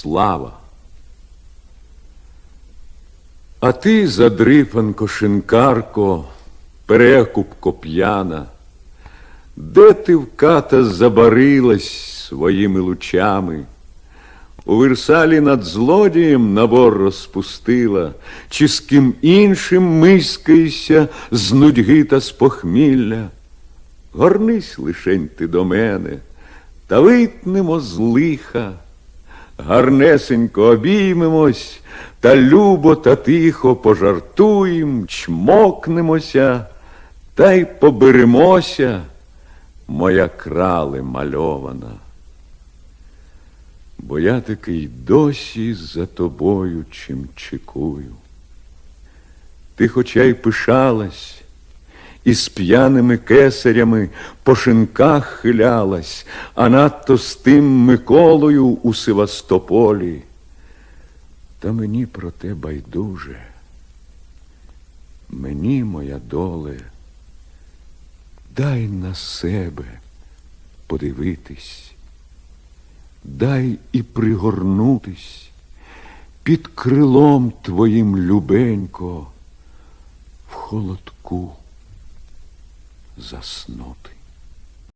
слава. А ти, задрипанко, шинкарко, перекупко п'яна, де ти вката забарилась своїми лучами? У Версалі над злодієм набор розпустила, чи з ким іншим мискаєшся з нудьги та з похмілля? Горнись лишень ти до мене, та витнемо з лиха, гарнесенько обіймемось, та любо та тихо пожартуєм, чмокнемося, та й поберемося, моя крале мальована. Бо я такий досі за тобою чим чекую. Ти хоча й пишалась, і з п'яними кесарями по шинках хилялась, а надто з тим Миколою у Севастополі. Та мені про те байдуже. Мені, моя доле, дай на себе подивитись, дай і пригорнутись під крилом твоїм любенько в холодку заснути.